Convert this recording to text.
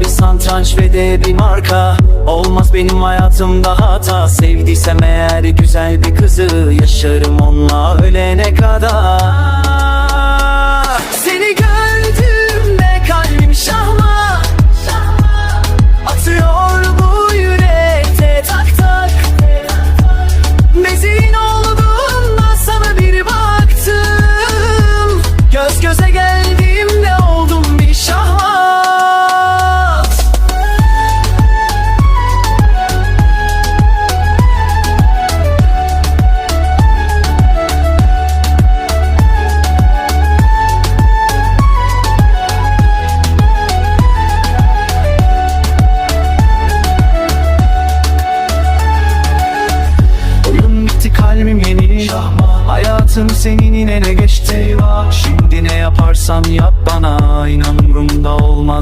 Bir santranç ve de bir marka. Olmaz benim hayatımda hata. Sevdiysem eğer güzel bir kızı Yaşarım onunla ölene kadar Hayatım senin ele geçti Şimdi ne yaparsan yap bana. İnan umurumda olmaz